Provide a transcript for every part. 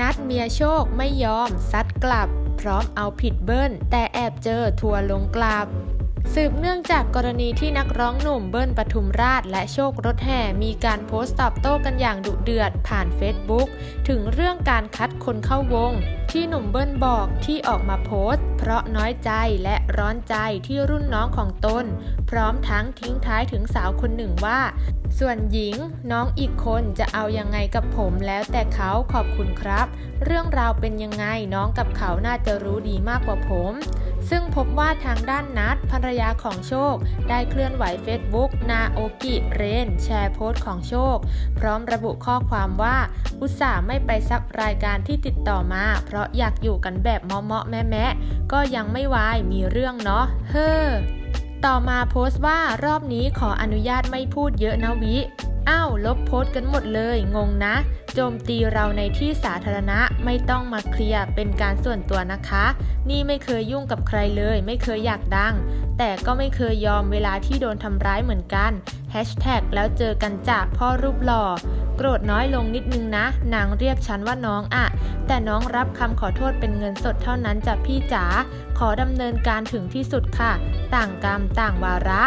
นัดเมียโชคไม่ยอม ซัดกลับ พร้อมเอาผิดเบิ้ล แต่แอบเจอทัวร์ลงกลับ สืบเนื่องจากกรณีที่นักร้องหนุ่มเบิ้ลปทุมราชและโชครถแห่มีการโพสต์ตอบโต้กันอย่างดุเดือดผ่านเฟซบุ๊กถึงเรื่องการคัดคนเข้าวง ที่หนุ่มเบิ้ลบอกที่ออกมาโพสต์ เพราะน้อยใจและร้อนใจที่รุ่นน้องของตน พร้อมทั้งทิ้งท้ายถึงสาวคนหนึ่งว่า ส่วนหญิงน้องอีกคนจะเอายังไงกับผมแล้วแต่เขาขอบคุณครับ เรื่องราวเป็นยังไงน้องกับเขาน่าจะรู้ดีมากกว่าผม ซึ่งพบว่าทางด้านนัดภรรยาของโชค ได้เคลื่อนไหวเฟซบุ๊กนาโอกิเรนแชร์โพสต์ของโชค พร้อมระบุข้อความว่า อุตส่าห์ไม่ไปซักรายการที่ติดต่อมา เพราะอยากอยู่กันแบบเมาะๆแม่แม่ก็ยังไม่วายมีเรื่องเนาะเฮ้อ ต่อมาโพสต์ว่ารอบนี้ขออนุญาตไม่พูดเยอะนะวิอ้าวลบโพสต์กันหมดเลยงงนะ โจมตีเราในที่สาธารณะไม่ต้องมาเคลียร์เป็นการส่วนตัวนะคะ นี่ไม่เคยยุ่งกับใครเลย ไม่เคยอยากดัง แต่ก็ไม่เคยยอมเวลาที่โดนทำร้ายเหมือนกันแฮชแท็กแล้วเจอกันจากพ่อรูปหล่อโกรธน้อยลงนิดนึงนะ นางเรียกฉันว่าน้องอะแต่น้องรับคำขอโทษเป็นเงินสดเท่านั้นจ้ะพี่จ๋าขอดำเนินการถึงที่สุดค่ะ ต่างกรรมต่างวาระ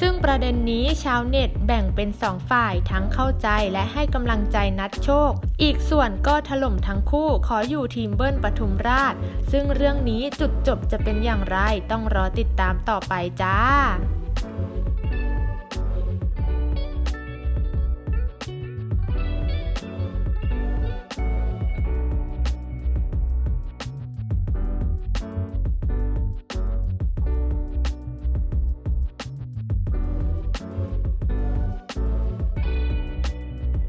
ซึ่งประเด็นนี้ชาวเน็ตแบ่งเป็นสองฝ่ายทั้งเข้าใจและให้กำลังใจนัดโชค อีกส่วนก็ถล่มทั้งคู่ขออยู่ทีมเบิ้ลปทุมราช ซึ่งเรื่องนี้จุดจบจะเป็นอย่างไรต้องรอติดตามต่อไปจ้า